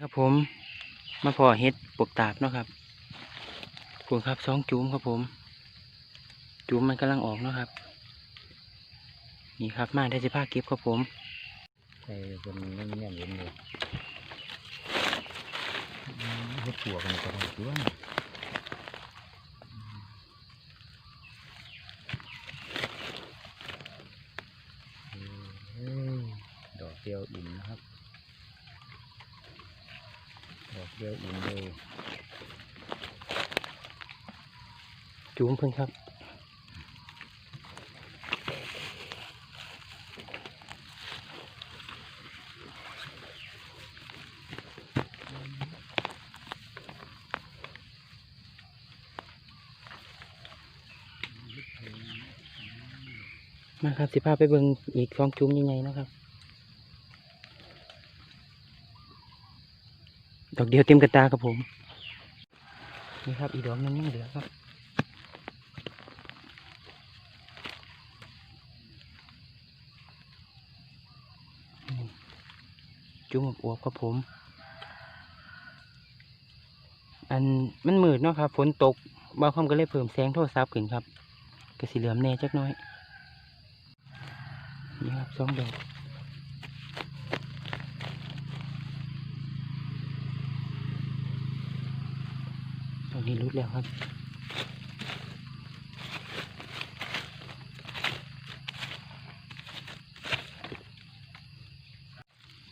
ครับผมมาพอเฮ็ดปวกตาบเนาะครับปวกครับสองจุ้มครับผม จุ้มมันกำลังออกเนาะครับ นี่ครับมาได้สิผ้าเก็บครับผมไอ้คนนั่งเนี่ยเห็นเลยเฮ็ดปัวกันก็ได้ตัวเออดอกเดียวอิ่มนะครับ ดอก เดียวอิ่มเลยจูมเพิ่นครับมาครับสิพาไปเบิ่งอีกสองจูมยังไงนะครับ ดอกเดียวเต็มกระตาครับผม นี่ครับอีดอกนึงยังเหลือครับจุ่มอบอวบครับผม อันมันมืดเนาะครับฝนตกบางคำก็เลยเพิ่มแสงโทรศัพท์ขึ้นครับก็สีเหลือมแน่จักน้อย นี่ครับสองดอกดอก นี้รุดแล้วครับ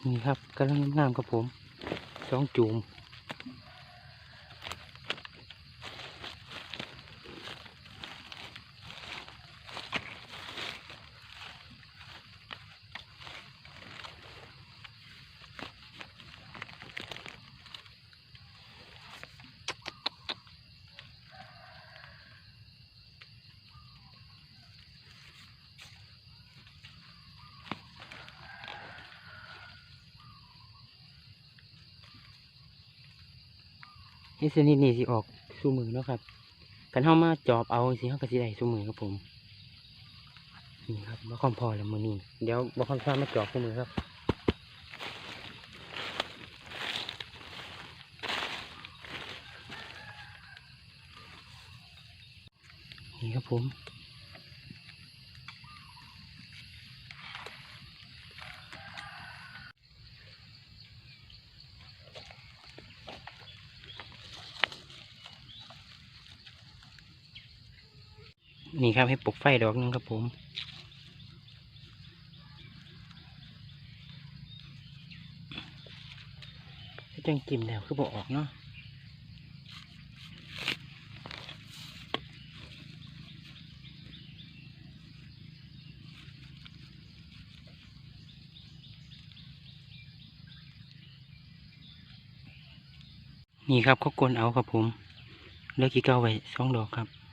นี่ครับกำลังงามครับผมสองจูม เฮ็ดชนิดนี้สิออกสู่มือเนาะครับกันเข้ามาจอบเอาสิเฮากระสิได้สู่มือครับผมนี่ครับบ่คอมพอแล้วมือนี่เดี๋ยวบ่คอมพามาจอบคู่มือครับนี่ครับผม นี่ครับให้ปลุกไฟดอกนึงครับผมจังกิมแล้ว คือบอกออกเนาะนี่ครับเขากลนเอาครับผมเลือกกี่เก้าไว้สองดอกครับ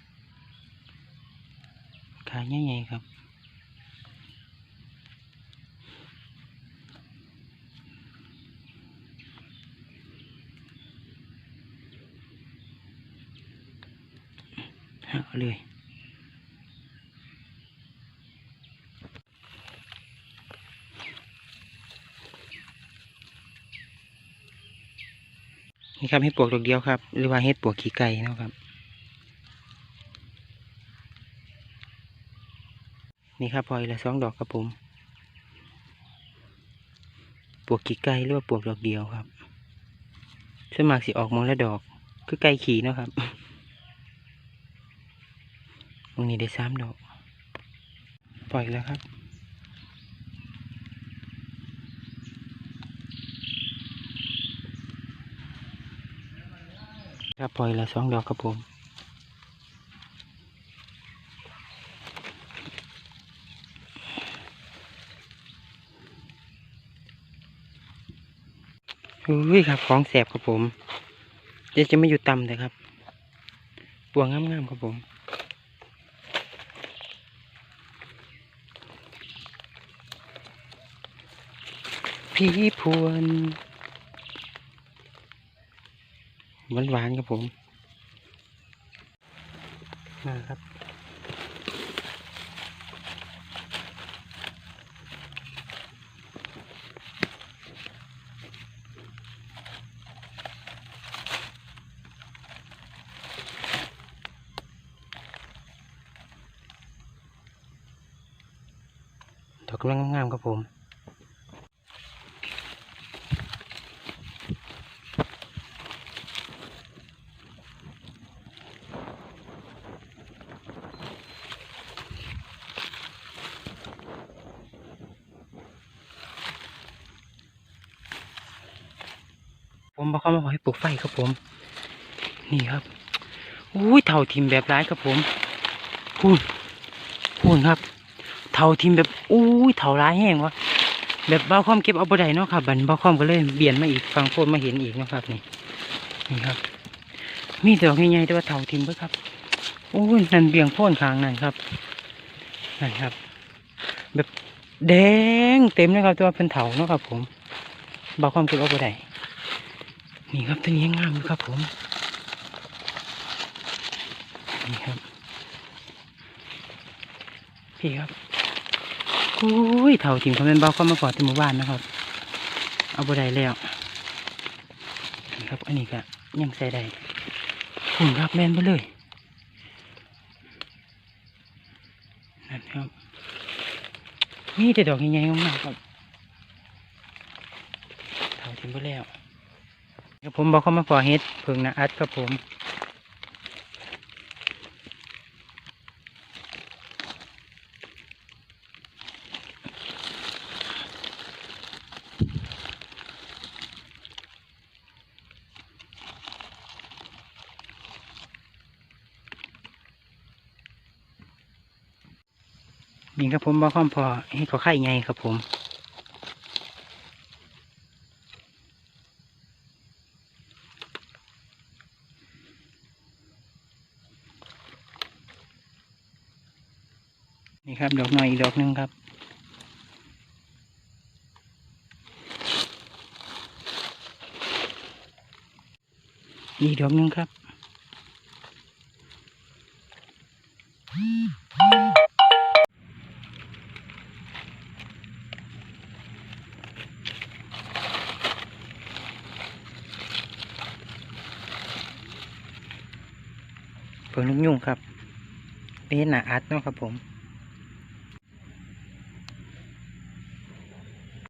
ขายง่ายๆครับเอาเลยนี่ครับเห็ดปวกดอกเดียวครับ หรือว่าเห็ดปวกขี้ไก่เนาะครับ นี่ครับพลอยละสองดอกครับผมปวกกี่ไก่หรือว่าปวกดอกเดียวครับส่วนมากสิออกมองละดอก คือไก่ขี่นะครับตรงนี้ได้สามดอก ปล่อยแล้วครับครับปล่อยละสองดอกครับผม อุ้ยครับ ของแสบครับผม เดี๋ยวจะไม่อยู่ต่ำเลยครับปวงงามๆครับผม พี่พวนหวานๆครับผมมาครับ ดอกกำลังงามๆครับผมผมบอกเขามาบอให้ปลูกไฟครับผม นี่ครับอุ้ยเท่าทิมแบบร้ายครับผมพูนพูนครับ เท่าทิมแบบอุ้ยเท่าร้ายแห้งวะแบบบ้าความเก็บเอาบ่ได้เนาะครับบันบ้าความก็เลยเบี่ยนมาอีกฟังโพดมาเห็นอีกนะครับนี่นี่ครับ มีดอกใหญ่ๆแต่ว่าเท่าทิมเบิดครับโอ้ยนั่นเบี่ยงโพ่นข้างนั่นครับนั่นครับ แบบแดงเต็มเลยครับแต่ว่าเป็นเถาเนาะครับผมบ้าความเก็บเอาบ่ได้นี่ครับตัวนี้งามอยู่ครับผมนี่ครับพี่ครับ อุ้ยเท่าทิมเขาเป็นเบาเข้ามาก่อนที่หมู่บ้านนะครับ เอาบ่ได้แล้วนะครับอันนี้ก็ยังใส่ได้คุณครับแม่นไปเลยนั่นครับนี่แต่ดอกใหญ่ๆงามๆครับเท่าทิมไปแล้วผมบอกเข้ามาพอเฮ็ดเพิ่งนะอัดครับผม นี่ครับผมบอกข้อมพอเฮ็ดขอไข่ไงครับผมนี่ครับดอกหน่อยอีกดอกหนึ่งครับอีกดอกหนึ่งครับ เพิ่งนุ่งยุ่งครับนี่หนาอัดเนาะครับผม